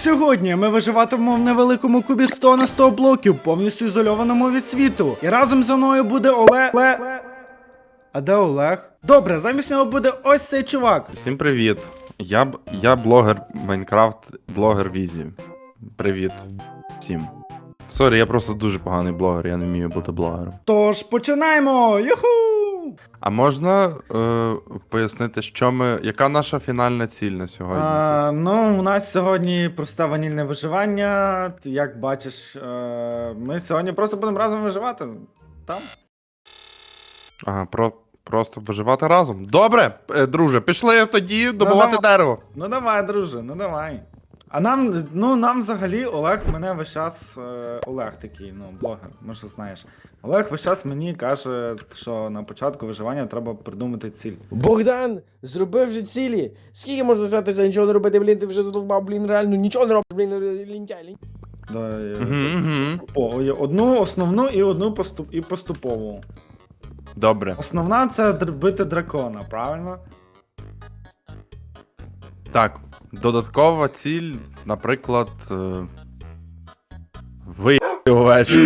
Сьогодні ми виживатимемо в невеликому кубі 100 на 100 блоків, повністю ізольованому від світу. І разом зі мною буде Олег. Ле... А де Олег? Добре, замість нього буде ось цей чувак. Всім привіт. Я, б- я блогер Майнкрафт, блогер Візі. Привіт всім. Сорі, я просто дуже поганий блогер, я не вмію бути блогером. Тож починаємо! Юху! А можна е, пояснити, що ми. Яка наша фінальна ціль на сьогодні? А, ну, у нас сьогодні просте ванільне виживання. Ти Як бачиш, е, ми сьогодні просто будемо разом виживати. Там? Ага, про, просто виживати разом. Добре, е, друже, пішли тоді добувати давай. дерево. Ну давай, друже, ну давай. А нам, ну нам взагалі Олег мене весь час. е, Олег такий, ну, блогер, може знаєш. Олег весь час мені каже, що на початку виживання треба придумати ціль. Богдан, зроби вже цілі. Скільки можна лишатися нічого не робити, блін, ти вже задовбав, блін, реально нічого не робиш, блін, лінтяй, лінтяй. Да, е, Угу, угу. по- Одну основну і одну поступ, і поступову. Добре. Основна це др- бити дракона, правильно? Так, додаткова ціль, наприклад. Е, ви овечку.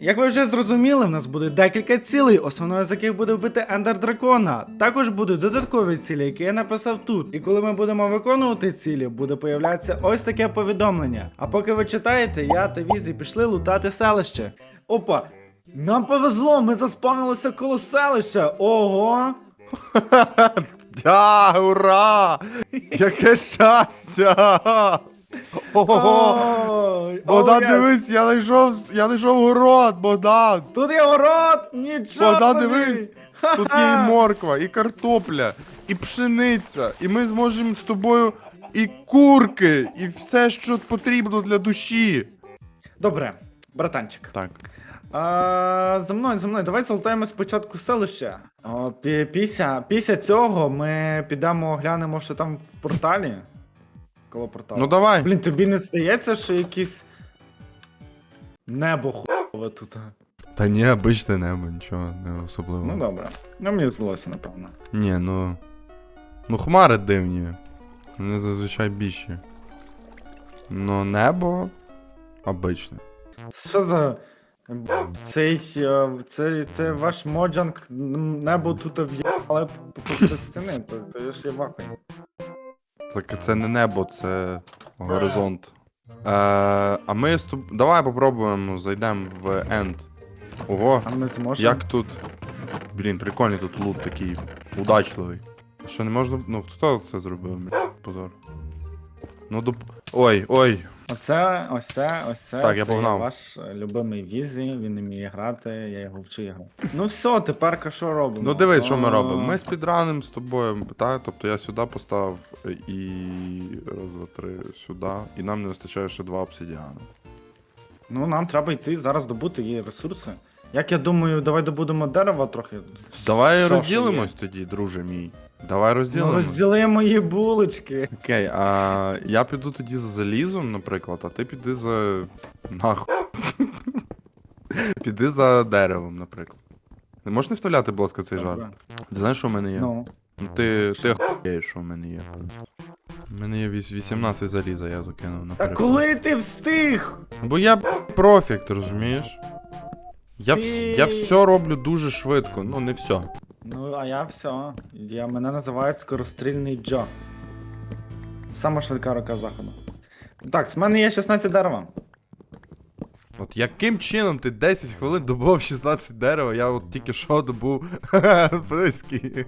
Як ви вже зрозуміли, в нас буде декілька цілей, основною з яких буде вбити ендер дракона. Також будуть додаткові цілі, які я написав тут. І коли ми будемо виконувати цілі, буде появлятися ось таке повідомлення. А поки ви читаєте, я та Візі пішли лутати селище. Опа! Нам повезло, ми заспавнилися коло селища. Ого! Да, ура! Яке щастя! Ого! Богдан, дивись, я знайшов, я знайшов город, Богдан! Тут є город! Нічого Богдан, собі! дивись, Тут є і морква, і картопля, і пшениця, і ми зможемо з тобою і курки, і все, що потрібно для душі. Добре, братанчик. Так. А, за мною, за мною, давай залутаємо спочатку селище. О, пі- після, після цього ми підемо оглянемо, що там в порталі. Коло порталу. Ну давай. Блін, тобі не стається, що якісь небо хуйове тут. Та ні, обичне небо, нічого не особливого. Ну добре. Ну мені здалося, напевно. Ні, ну. Ну, хмари дивні. Вони зазвичай більші. Ну, небо обичне. Що за. Цей. е, Це, це ваш моджанг небо тут в'їбали по стіни, то, то я ж є вахуй. Так це не небо, це горизонт. Е, а ми з тоб... Давай попробуємо, зайдемо в End. Ого, А ми зможемо. як тут. Блін, прикольний тут лут такий удачливий. Що не можна. Ну, хто це зробив? Позор. Ну, доп... Ой, ой. Оце, ось це, ось це. Так, я це погнав. ваш е, любимий візі, він не вміє грати, я його вчу його. Ну все, тепер що робимо? Ну дивись, що ми робимо. Ми спідраним з тобою, так? Тобто я сюди поставив е, і. Раз, два, три, сюди. І нам не вистачає ще два обсидіани. Ну нам треба йти зараз добути її ресурси. Як я думаю, давай добудемо дерева трохи. Давай що розділимось є. тоді, друже мій. Давай Ну розділимось. розділи мої булочки. Окей, а я піду тоді за залізом, наприклад, а ти піди за. Нахуй. піди за деревом, наприклад. Не можеш не вставляти, будь ласка, цей жар? Добре. Ти знаєш, що в мене є? Ну. Ну ти, ти охуєш, що в мене є. У мене є віс- 18 заліза, я закинув на Та коли ти встиг? Бо я б, профік, ти розумієш? Я, вс... Ти- я все роблю дуже швидко, ну не все. Ну, а я все. Я, мене називають скорострільний Джо. Сама швидка рука заходу. Так, з мене є 16 дерева. От яким чином ти 10 хвилин добув 16 дерева, я от тільки що добув близький.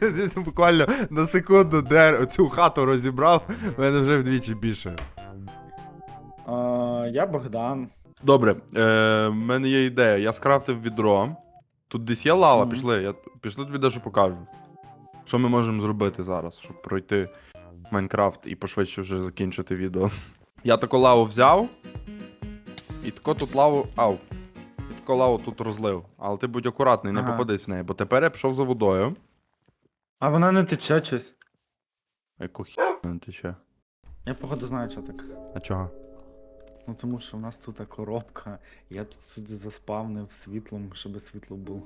Ти Буквально на секунду дер... цю хату розібрав, в мене вже вдвічі більше. Я Богдан. Добре, е, в мене є ідея. Я скрафтив відро. Тут десь є лава, Мгм. пішли. Я... Пішли тобі дещо покажу. Що ми можемо зробити зараз, щоб пройти Майнкрафт і пошвидше вже закінчити відео. Я таку лаву взяв. І тако тут лаву. Ау. І таку лаву тут розлив. Але ти будь акуратний, не Ага. попадись в неї, бо тепер я пішов за водою. А вона не тече щось. Яку хі не тече. Я походу знаю, що так. А чого? Ну тому що в нас тут коробка, я тут сюди заспавнив світлом, щоб світло було.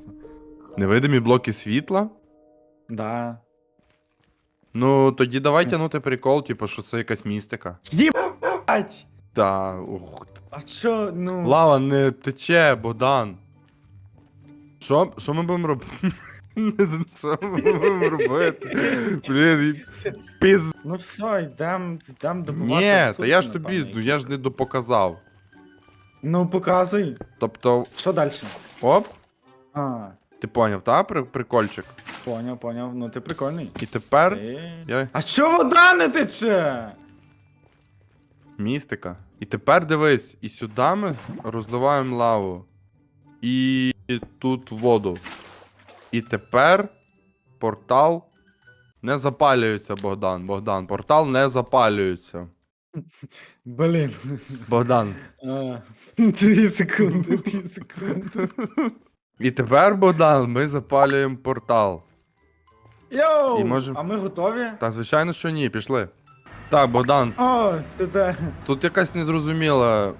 Невидимі блоки світла? Да. Ну, тоді давай тягнути прикол, типу, що це якась містика. Єбать! Та, ух. А чо, ну... Лава не тече, Богдан. Що, що ми будемо робити? Що робити? Блін, піз... Ну все, йдем, йдем добувати. Ні, та я ж тобі, ну я ж не допоказав. Ну показуй. Тобто, Що далі? оп, А, ти поняв, та, при- прикольчик? поняв, поняв. Ну ти прикольний. І тепер Ти- я А чо вода не тече? містика. І тепер дивись, і сюди ми розливаємо лаву. І тут воду. І тепер портал не запалюється, Богдан. Богдан, портал не запалюється. Блін. Богдан. Дві секунди, дві секунди. І тепер, Богдан, ми запалюємо портал. Йоу! І можем- А ми готові? Та звичайно, що ні, пішли. Так, Богдан, О, ти де? тут якась незрозуміла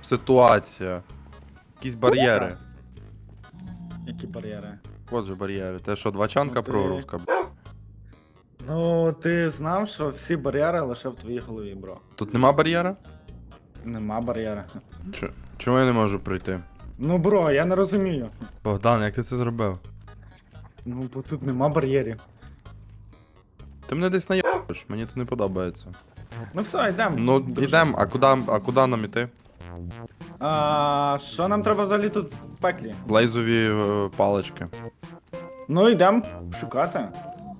ситуація. Якісь бар'єри. Які бар'єри? От же бар'єри. Те що, двачанка Ну, ти- прогрузка. Ну, ти знав, що всі бар'єри лише в твоїй голові, бро. Тут нема бар'єра? Нема бар'єра. Чи... Чому я не можу пройти? Ну, бро, я не розумію. Богдан, як ти це зробив? Ну, бо тут нема бар'єрів. Ти мене десь наїбиш, мені це не подобається. Ну все, йдемо. Ну, йдемо, а куди, а куди нам іти? А що нам треба взагалі тут в пеклі? Блейзові е, палички. Ну, йдемо шукати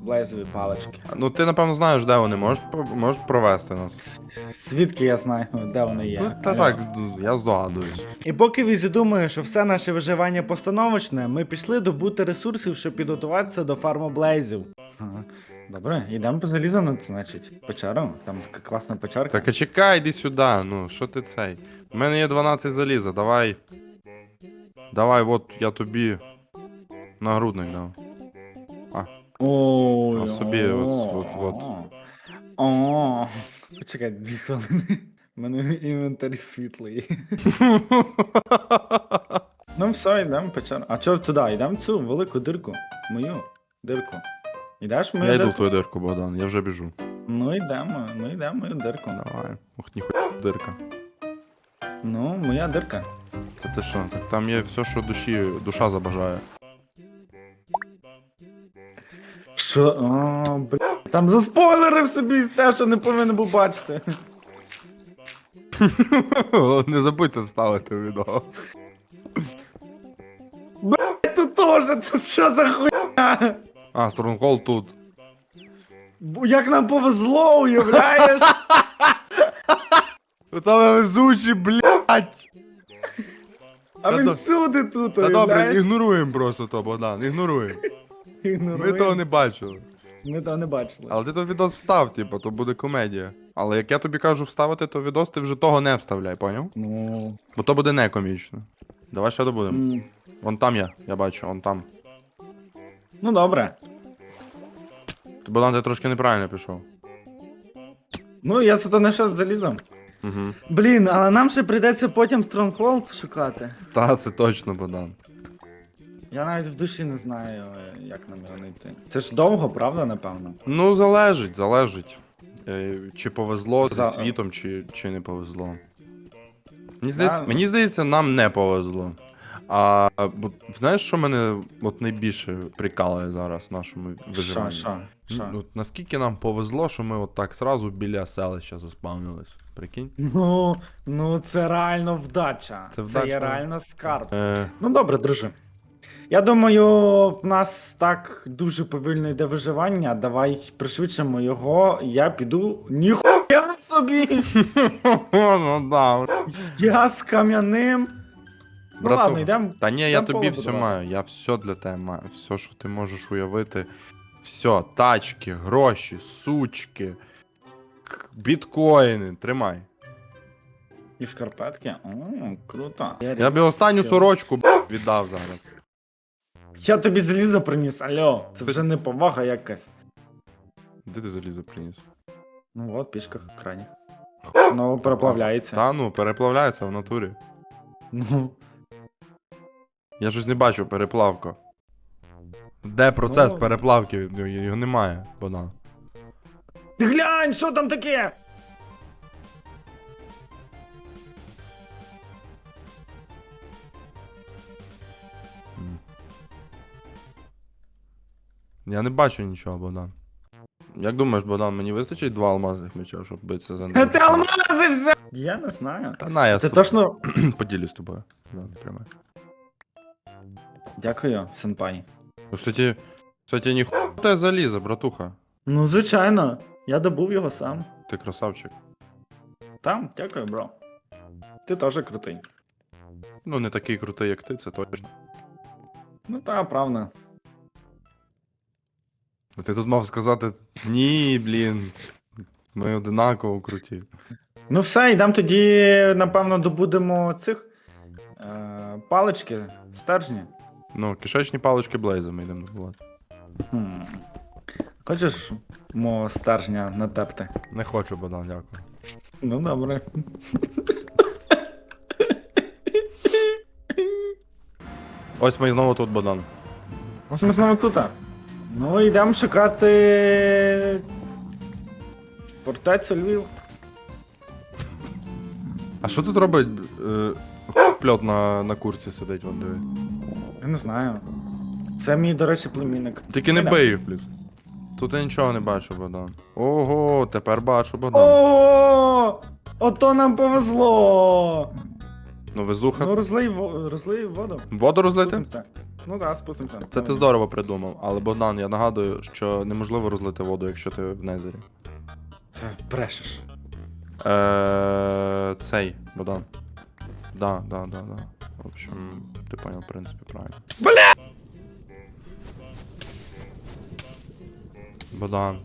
блейзові палички. Ну, ти напевно знаєш, де вони, можеш, можеш провести нас. Звідки я знаю, де вони є? Ну, та так, я здогадуюсь. І поки Візі думає, що все наше виживання постановочне, ми пішли добути ресурсів, щоб підготуватися до фарму блейзів. Ага. Добре, йдемо по залізу, ну, значить, печеру. Там така класна печерка. Так, а чекай, йди сюди, ну, що ти цей? У мене є 12 заліза, давай. Давай, от я тобі нагрудник дав. Ой, А собі от- от- от. О, почекай, дві хвилини. У мене інвентарі світлий. Ну все, йдемо печеру. А чого туди? Йдемо в цю велику дирку. Мою дирку. Йдеш в мою Я йду в дирку? твою дирку, Богдан, я вже біжу. Ну йдемо, ну йдемо в мою дирку. Давай. Ух, ніхуя дирка. Ну, моя дирка. Це ти що? Так там є все, що душі, душа забажає. Що? О, бля. Там заспойлерив собі те, що не повинен був бачити. Не забудь це вставити в відео. Тут теж, це що за хуйня? А, Стронгол тут. Бо Як нам повезло, уявляєш? Там везучі, блядь! А Та він всюди тут, Та добре, уявляєш? ігноруємо просто то, Богдан, ігноруємо. Ми Ігноруємо. того не бачили. Ми того не бачили. Але ти то відос встав, типу, то буде комедія. Але як я тобі кажу вставити то відос, ти вже того не вставляй, поняв? Ну. Бо то буде не комічно. Давай ще добудемо. м. Вон там я, я бачу, вон там. Ну добре. Ти, Богдан, ти трошки неправильно пішов. Ну, я зато знайшов залізом. Угу. Блін, але нам ще прийдеться потім Стронгхолд шукати. Та, це точно, Богдан. Я навіть в душі не знаю, як нам його знайти. Це ж довго, правда, напевно? Ну, залежить, залежить. Е, Чи повезло За- зі світом, чи, чи не повезло. Мені здається, Да. мені здається, нам не повезло. А бо, знаєш, що мене от найбільше прикалує зараз в нашому Що, виживанні? що, що? Ну, от наскільки нам повезло, що ми от так сразу біля селища заспавнились. Прикинь? Ну, ну це реально вдача. Це Це, вдача. є реально скарб. Е, Ну добре, друже. Я думаю, в нас так дуже повільно йде виживання. Давай пришвидшимо його. Я піду. Ніхуя собі! ну да. Я з кам'яним. Ну ладно, йдемо. Та ні, я тобі поле все будувати. маю. Я все для тебе маю. Все, що ти можеш уявити. Все, тачки, гроші, сучки, к- біткоїни, тримай. І шкарпетки. О, круто. Я б останню сорочку б, віддав зараз. Я тобі залізо приніс, алло. Це вже не повага якась. Де ти залізо приніс? Ну от, пішках крайніх. Ну, переплавляється. Та ну, переплавляється в натурі. Ну. Я щось не бачу переплавка. Де процес Ну. переплавки? Його немає, Богдан. Ти глянь, що там таке? Я не бачу нічого, Богдан. Як думаєш, Богдан, мені вистачить два алмазних меча, щоб битися за Ти Ендердракона? алмази взяв! Я не знаю. Та на, я Ти з точно. тобою поділюсь з тобою. Да, не. Дякую, сенпай. Ну, кстати, кстати, ніхуя те залізо, братуха. Ну, звичайно, я добув його сам. Ти красавчик. Там, дякую, бро. Ти теж крутий. Ну, не такий крутий, як ти, це точно. Ну та, правда. А Ти тут мав сказати ні, блін. Ми одинаково круті. Ну все, йдемо тоді, напевно, добудемо цих е, палички, стержні. Ну, кишечні палички Блейза ми йдемо добувати. Хм. Хочеш мого стержня натерти? Не хочу, Богдан, дякую. Ну, добре. Ось ми знову тут, Богдан. Ось ми знову тут. Ну, йдемо шукати. Фортецю Львів. А що тут робить е, пльот на, на курці сидить, вон диви. Я не знаю. Це мій, до речі, племінник. Тільки не Йдемо. бий їх, плюс. Тут я нічого не бачу, Богдан. Ого, тепер бачу, Богдан. О! Ото нам повезло! Ну везуха. Ну, розлий, во- розлий воду. Воду розлити? Спустимося. Ну так, спустимося. Це ти здорово придумав, але Богдан, я нагадую, що неможливо розлити воду, якщо ти в незері. Це Брешеш. Е, цей, Богдан. Да, да, да, да. В общем, ти понял, в принципі, правильно. Бля! Богдан.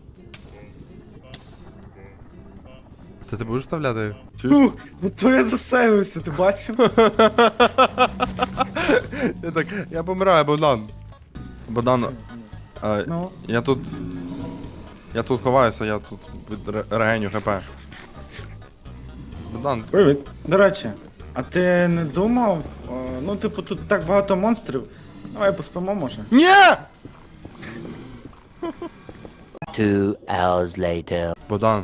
Це ти будеш вставляти? Чуєш? Ух, ну то я засейвився, ти бачив? Я так, я помираю, Богдан. Богдан, е, Ну. я тут. Я тут ховаюся, я тут від ре- регеню ХП. Богдан, Привіт. До речі, а ти не думав? о, ну, типу, тут так багато монстрів. Давай поспимо, може. Ні! Two hours later. Богдан,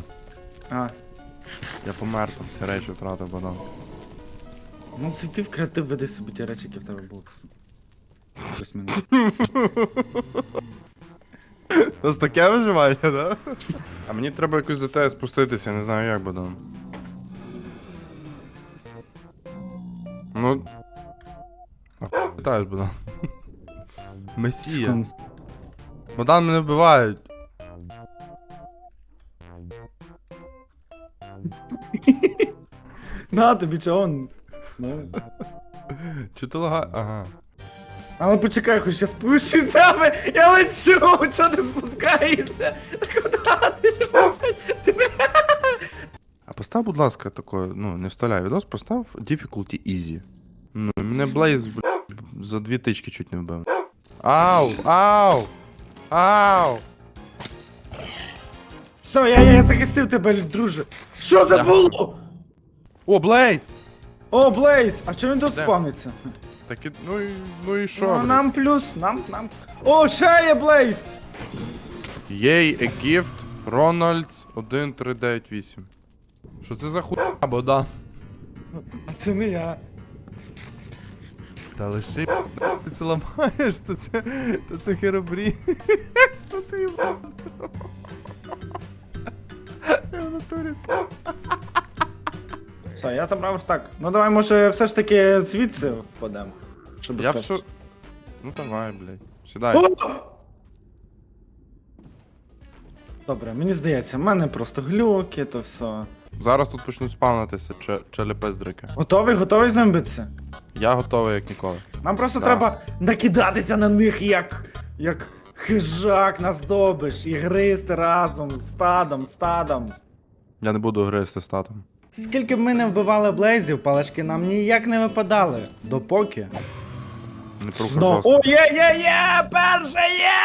А, я помер там, всі речі втратив, Богдан. ну зайди в креатив, веди собі ті речі, які в тебе були. Щось мене. Ось таке виживання, да? А мені треба якось до тебе спуститися, я не знаю як, Богдан. Ну. А питаєш, Богдан. Месія. Богдан мене вбивають. На тобі чого? Знаю. Чи ти лага. Ага. Але почекай, хоч я спущусь саме, я лечу, чого ти спускаєшся? Куди ти ж? А постав, будь ласка, такое, ну, не вставляй відос, постав difficulty easy. Ну, мене Блейз бля, за дві тички чуть не вбив. Ау! Ау! Ау! Все, я, я захистив тебе, друже. Що це було? О, Блейз! О, Блейз, а чого він тут Де? спавниться? Так і, ну і, ну і що? Ну, блядь? нам плюс, нам, нам. О, ще є Блейз! Єй, a gift, Рональдс 1398. Що це за хуйня, Богдан? А це не я. Та лиши, ти це ламаєш, то це, то це херобрі. Ну ти їбан. Я в натурі с- Все, я забрав так. Ну давай, може, все ж таки звідси впадемо. Щоб Я все... Ну давай, блядь. Сідай. О! Добре, мені здається, в мене просто глюки, то все. Зараз тут почнуть спавнитися че- челепездрики. Готовий, готовий з ним битися? Я готовий як ніколи. Нам просто Да. треба накидатися на них як. як хижак на здобич і гризти разом з стадом, стадом. Я не буду гристи статом. Скільки б ми не вбивали блейзів, палички нам ніяк не випадали. Допоки. Не жорстко. О, є, є, є! Перше є!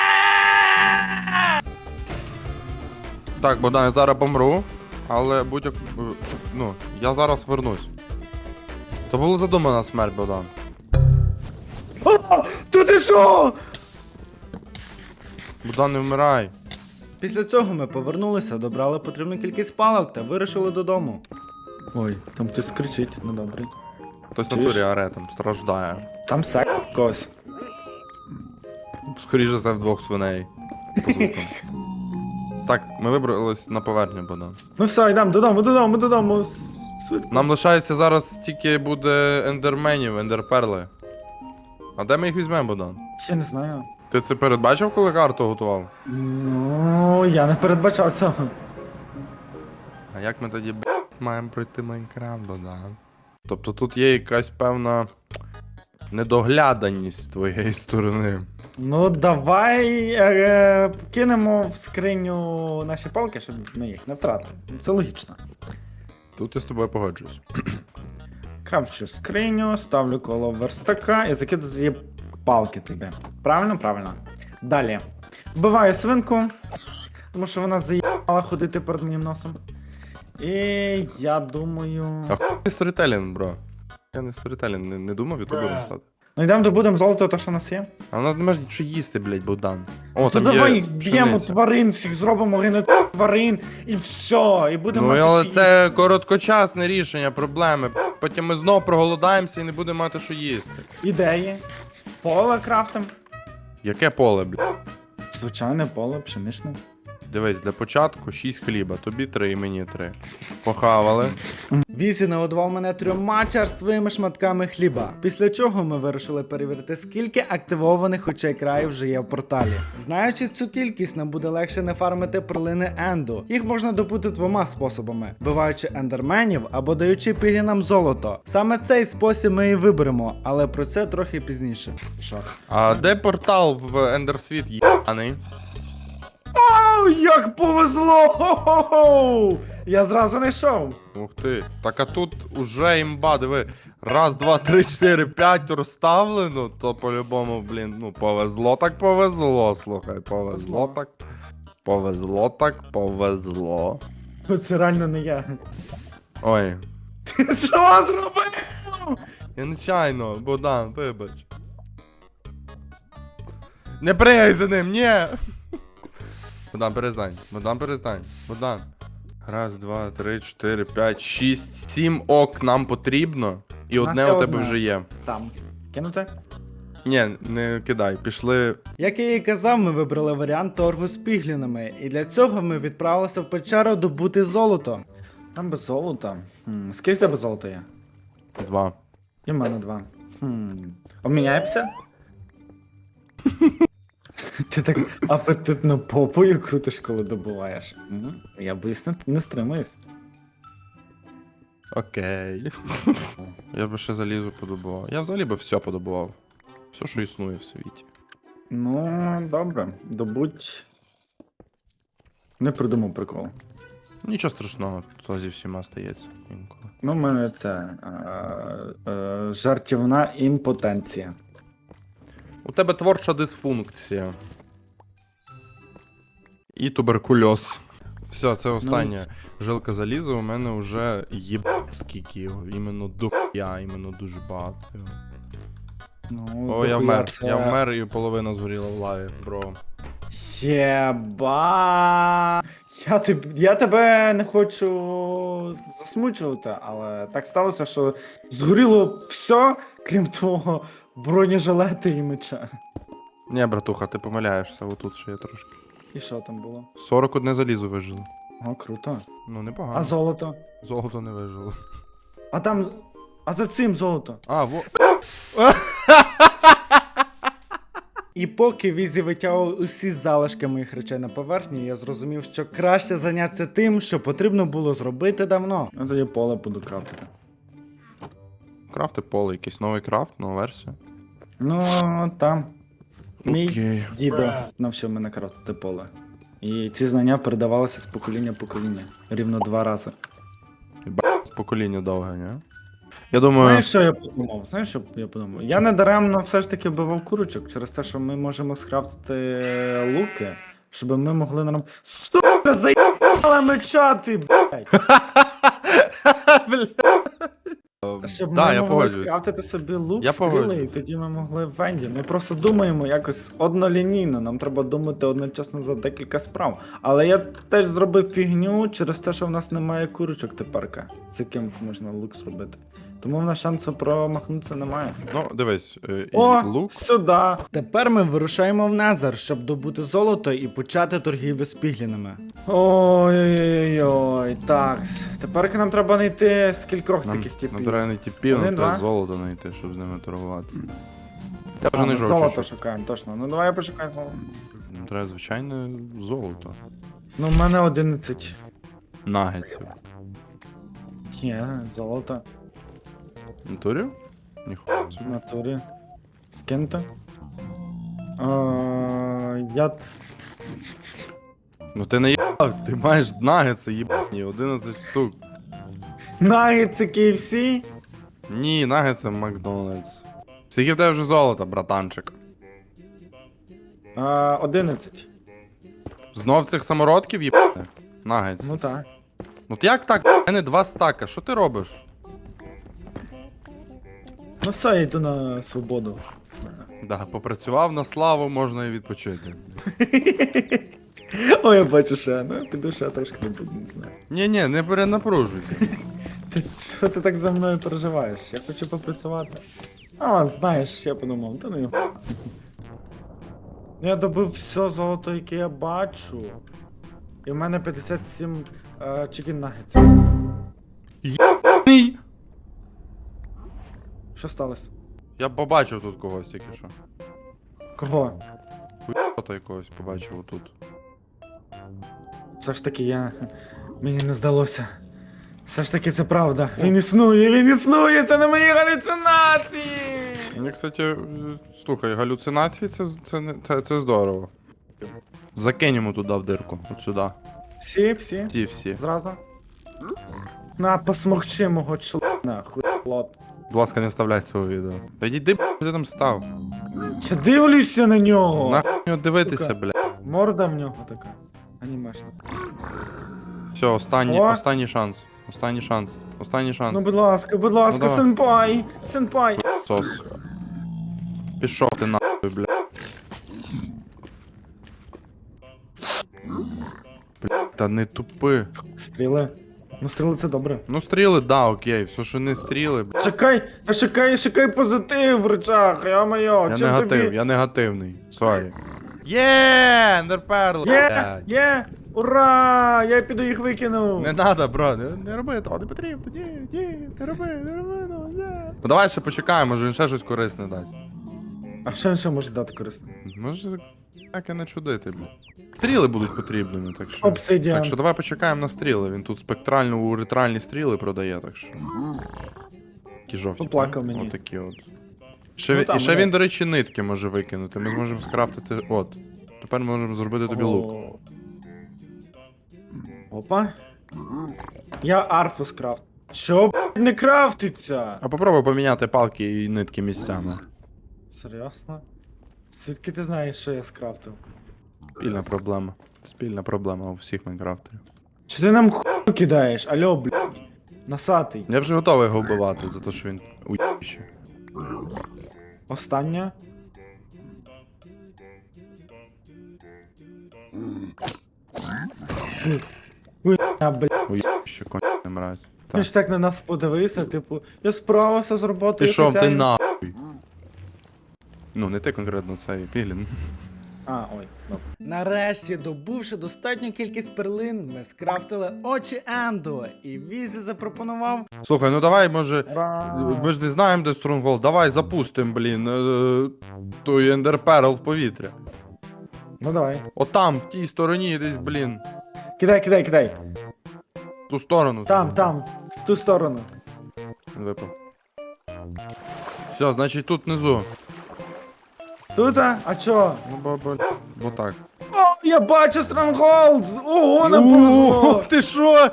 Так, Богдан, я зараз помру, але будь-як. Ну, я зараз вернусь. То була задумана смерть, Богдан. О, то ти що? Богдан, не вмирай. Після цього ми повернулися, добрали потрібну кількість палок та вирушили додому. Ой, там хтось кричить, ну добре. Хтось на Чуєш? турі аре там страждає. Там сек когось. Скоріше за все, вдвох свиней. По звукам. Так, ми вибрались на поверхню, Богдан. Ну все, йдемо додому, додому, додому. с- Швидко. Нам лишається зараз тільки буде ендерменів, ендерперли. А де ми їх візьмемо, Богдан? Ще не знаю. Ти це передбачив, коли карту готував? Ну, я не передбачав цього. А як ми тоді б, маємо пройти Майнкрафт, Богдан? Тобто тут є якась певна недогляданість з твоєї сторони. Ну, давай е, кинемо в скриню наші палки, щоб ми їх не втратили. Це логічно. Тут я з тобою погоджуюсь. Кравчу скриню, ставлю коло верстака і закидаю тоді палки тобі. Правильно, правильно. Далі. Вбиваю свинку, тому що вона заїбала ходити перед моїм носом. І я думаю. А хуй сторітелінг, бро. Я не сторітелінг, не, не думав ютубером стати. Ну йдемо добудемо золото, то що у нас є. А в нас немає нічого їсти, блядь, Богдан. О, То там давай є пшениця. тварин, всіх зробимо гене тварин і все. І будемо. Ну, мати але це короткочасне рішення проблеми. Потім ми знов проголодаємося і не будемо мати що їсти. їсти. Ідеї. Поле крафтом. Яке поле, блядь? Звичайне поле, пшеничне. Дивись, для початку 6 хліба, тобі 3 і мені 3. Похавали. Візі нагодував мене трьома черствими шматками хліба. Після чого ми вирішили перевірити, скільки активованих очей краю вже є в порталі. Знаючи цю кількість, нам буде легше не фармити перлини Енду. Їх можна добути двома способами: вбиваючи ендерменів або даючи пілінам золото. Саме цей спосіб ми і виберемо, але про це трохи пізніше. Шах. А де портал в Ендерсвіт їбаний? Оу, як повезло! Хо-хо-хо! Я зразу не йшов. Ух ти. Так а тут уже імба, диви. Раз, два, три, чотири, п'ять розставлено, то по-любому, блін, ну повезло так повезло, слухай, повезло так. Повезло так, повезло. Це реально не я. Ой, Ти що зробив? я нечайно, Богдан, вибач. Не пригай за ним, ні! Богдан, перестань, Богдан, перестань, Богдан. Раз, два, три, чотири, п'ять, шість, сім ок нам потрібно. І У нас одне у тебе одне. вже є. Там. Кинути? Ні, не кидай, пішли. Як я і казав, ми вибрали варіант торгу з піглінами, і для цього ми відправилися в печеру добути золото. Там без золота. Хм, скільки в тебе золота є? Два. І в мене два. Хм. Обміняємося? Ти так апетитно попою крутиш, коли добуваєш. М, Я боюсь, не, не стримуюсь. Окей. Я би ще залізу подобував. Я взагалі би все подобував. Все, що існує в світі. Ну, добре, добудь. Не придумав прикол. Нічого страшного, то зі всіма стається інколи. Ну, в мене це е, е, жартівна імпотенція. У тебе творча дисфункція. І туберкульоз. Все, це остання жилка заліза. У мене вже є скільки його. Іменно до я, іменно дуже багато. його. Ну, О, я вмер. це- Я вмер і половина згоріла в лаві, бро. Єба. Я, теб, я тебе не хочу засмучувати, але так сталося, що згоріло все, крім твого бронежилета і меча. Ні, братуха, ти помиляєшся, отут ще є трошки. І що там було? 41 залізо вижило. О, круто. Ну, непогано. А золото? Золото не вижило. А там. А за цим золото. А, во. І поки Візі витягував усі залишки моїх речей на поверхню, я зрозумів, що краще зайнятися тим, що потрібно було зробити давно. Я тоді поле буду крафтити. Крафти поле, якийсь новий крафт, нова версія. Ну, там. Мій Окей. дідо навчив мене крафтити поле. І ці знання передавалися з покоління в покоління. Рівно два рази. З покоління довге, ні? Я думаю. Знаєш, що я подумав? Знаєш, що я подумав? Я не даремно все ж таки вбивав курочок через те, що ми можемо скрафтити луки, щоб ми могли нам. Сука, заїбала мечати, блядь! Щоб да, ми я могли погоджуюсь. скрафтити собі лук, Я стріли, погоджуюсь. і тоді ми могли в Венді. Ми просто думаємо якось однолінійно, нам треба думати одночасно за декілька справ. Але я теж зробив фігню через те, що в нас немає курочок тепер, з яким можна лук зробити. Тому в нас шансу промахнутися немає. Ну, дивись, е, і О, лук. сюди. Тепер ми вирушаємо в Незер, щоб добути золото і почати торгівлю з піглінами. Ой-ой-ой, так. Тепер нам треба знайти скількох Нам, таких типів. нам треба типів, Один, нам треба два? золото знайти, щоб з ними торгувати. Я А, вже не ми жовчу. золото шукаємо, точно. Ну давай я пошукаю золото. Нам треба звичайне золото. Ну, в мене 11. Нагетсів. Є, золото. Натурі? Ніхуя В натурі. Скиньте. А, я. Ну ти не їбав, ти маєш нагетси їбані, 11 штук. Нагетси KFC? Ні, нагетси Макдональдс. Скільки в тебе вже золота, братанчик? А, 11. Знов цих самородків їбаних? Нагетс. Ну так. Ну як так? У мене два стака, що ти робиш? Ну все, я йду на свободу. Да, попрацював на славу, можна і відпочити. Ой, я бачу ще, ну піду ще трошки не буду, не знаю. Ні-ні, не перенапружуйся. Ти що ти так за мною переживаєш? Я хочу попрацювати. А, знаєш, я подумав, та ну. його. Я добив все золото, яке я бачу. І в мене 57 е, чикен нагетсів. Ні! Що сталося? Я побачив тут когось тільки що. Кого? Хуйота якогось побачив отут. Все ж таки я. Мені не здалося. Все ж таки це правда. Він існує, він існує, це не мої галюцинації! Мені, кстати, слухай, галюцинації це, це, не- це, це здорово. Закинь йому туди в дирку, от сюди. Всі, всі, Ті всі. зразу. На, посмокчи мого члена, хуйлот. Будь ласка, не вставляй цього відео. Та йди, б**, ти там став. Чи дивлюся на нього? Нахуй нього дивитися, Сука. бля. Морда в нього така. Анімешна. Все, останній, О. останній шанс. Останній шанс. Останній шанс. Ну, будь ласка, будь ласка, давай. сенпай! Сенпай! Сос. Пішов ти нахуй, бля. Бля, та не тупи. Стріли. Ну, стріли це добре. Ну стріли, да, окей, все, що не стріли, бля. Чекай, та шукай, шукай позитив в речах, я моє, Я чим негатив, тобі? я негативний. Сорі. Є, Ендерперл! Є, є, ура! Я піду їх викину. Не надо, бро, не, не роби того, не потрібно. Ні, ні, не роби, не роби, ну, ні. Ну давай ще почекаємо, може він ще щось корисне дасть. А що він ще може дати корисно? Може, таке не чудити, бля. Стріли будуть потрібними, так що. Обсидіан. Так що давай почекаємо на стріли. Він тут спектрально уретральні стріли продає, так що. Такі жовті. Поплакав ну, мені. Отакі от. Ще, Ну, він- там, і ще він, блядь. до речі, нитки може викинути. Ми зможемо скрафтити. От. Тепер ми можемо зробити тобі лук. О. Опа. Я арфу скрафт. Що, б***ь, не крафтиться? А попробуй поміняти палки і нитки місцями. Серйозно? Звідки ти знаєш, що я скрафтив? Спільна проблема. Спільна проблема у всіх майнкрафтерів. Чи ти нам хуй кидаєш? Алло, блядь. Насатий. Я вже готовий його вбивати за те, що він уїще. Остання. Хуйня, блядь. Уїще, кончений мразь. Ти Так. ж так на нас подивився, типу, я справився з роботою. Пішов ти хазяїн. нахуй. Ну, не ти конкретно цей піглін. А, ой, добре. Нарешті, добувши достатню кількість перлин, ми скрафтили очі Ендо, і Візі запропонував Слухай, ну давай, може. Ура! Ми ж не знаємо, де Стронгол. Давай запустим, блін, е, той ендерперл в повітря. Ну давай. Отам, в тій стороні, десь, блін. Кидай, кидай, кидай. В ту сторону. Там, там, в ту сторону. Випав. Все, значить тут внизу. Тут, а? А чо? Ну, бо, бо, бо так. О, я бачу Стронголд! Ого, нам повезло! Ти що?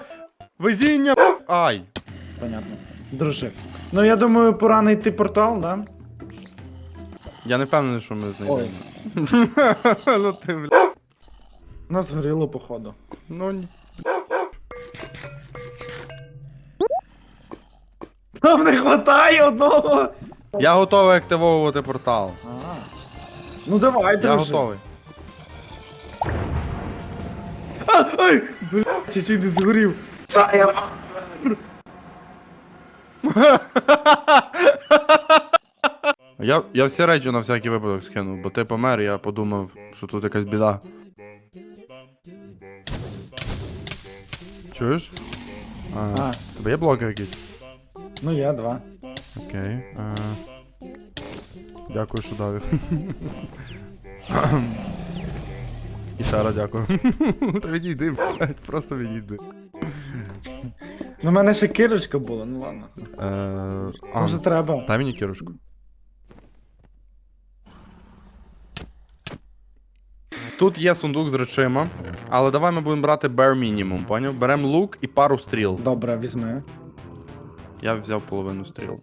Везіння. Ай. Понятно. Друже. Ну я думаю, пора знайти портал, да? Я не впевнений, що ми знайдемо. Ну ти, бля. Нас згоріло, походу. Ну ні. Нам не хватає одного. Я готовий активовувати портал. Ну давай, Я друже. готовий. А, ай, блядь, я чуть не згорів. Що я? Я, я всі речі на всякий випадок скинув, бо ти помер, я подумав, що тут якась біда. Чуєш? А, А. Тебе є блоки якісь? Ну я два. Окей. А... Дякую, що дав їх. І раз дякую. Та відійди, блядь, просто відійди. Ну в мене ще кирочка була, ну ладно. Е, а, Може треба. Дай мені кірочку. Тут є сундук з речима, але давай ми будемо брати bare minimum, поняв? Беремо лук і пару стріл. Добре, візьми. Я взяв половину стріл.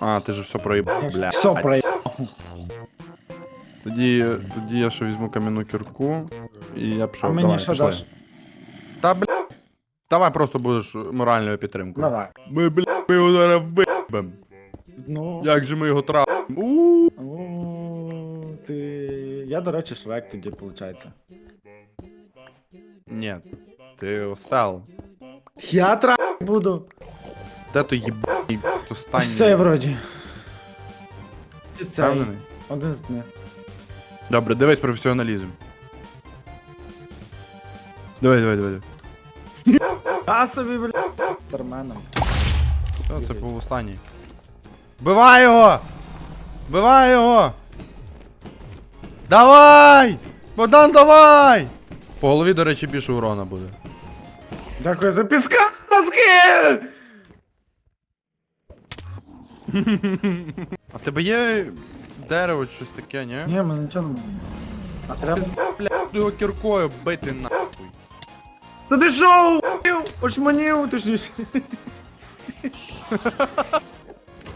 А, ти ж все проїбав, бля. Все проїбав. Тоді, тоді я ще візьму кам'яну кірку і я пішов. А мені давай, що пішли. даш? Та бля. Давай просто будеш моральною підтримкою. Давай. Ми, бля, ми його зараз вибем. Ну. Як же ми його травимо? У О, ти. Я, до речі, шрек тоді, виходить. Ні, ти осел. Я тра буду. Де то їбаний останній? Все, вроді. Цей? Впевнений? Один з них. Добре, дивись професіоналізм. Давай, давай, давай. А собі, бля. Терменом. О, це був останній. Вбивай його! Вбивай його! Давай! Богдан, давай! По голові, до речі, більше урона буде. Дякую за підсказки! А в тебе є дерево чи щось таке, ні? Ні, мене нічого немає. А треба. Пізда, бля, буду його кіркою бити нахуй. Та ти шо, у***ів? Очманів, точніше.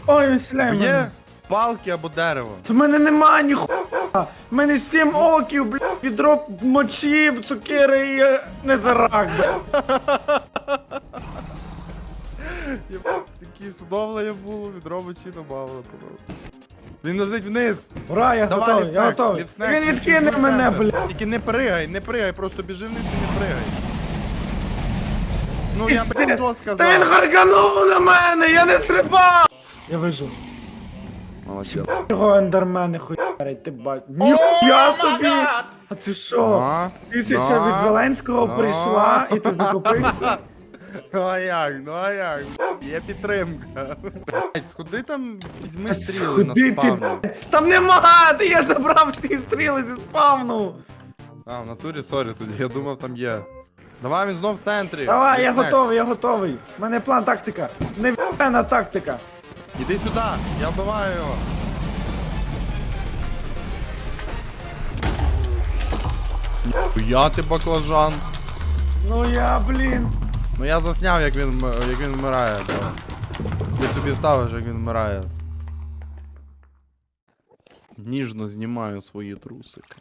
Ой, він мене. Є палки або дерево. В мене нема ніхуя. В мене сім оків, блядь, відро мочі, цукери і е, не зарак, блядь. Такі судовлення було, від робочі добавили. Він летить вниз. Ура, я Давай, готовий, я лівснек, готовий. лівснек, Він відкине мене, блядь. Тільки не пригай, не пригай, просто біжи вниз і не пригай. Ну я Пісце. блін, то Та він сказав. харканув на мене, я не стрибав! Я вижив. Молодець. Його ендермени хуярить, ти бач. Ніхуя собі! А це що? Тисяча від Зеленського прийшла і ти закупився? Ну а як, ну а як, є підтримка. Блядь, сходи там, візьми стріли на сходи ти, спавну. блядь. Там нема! Ти я забрав всі стріли зі спавну! А, в натурі, сорі, тоді я думав там є. Давай він знов в центрі. Давай, я Лівснек. готовий, я готовий. У мене план тактика. Нев'єна тактика. Іди сюди, я вбиваю його. Я ти баклажан. Ну я, блін. Ну я засняв, як він як він вмирає, бо ти собі вставиш, як він вмирає. Ніжно знімаю свої трусики.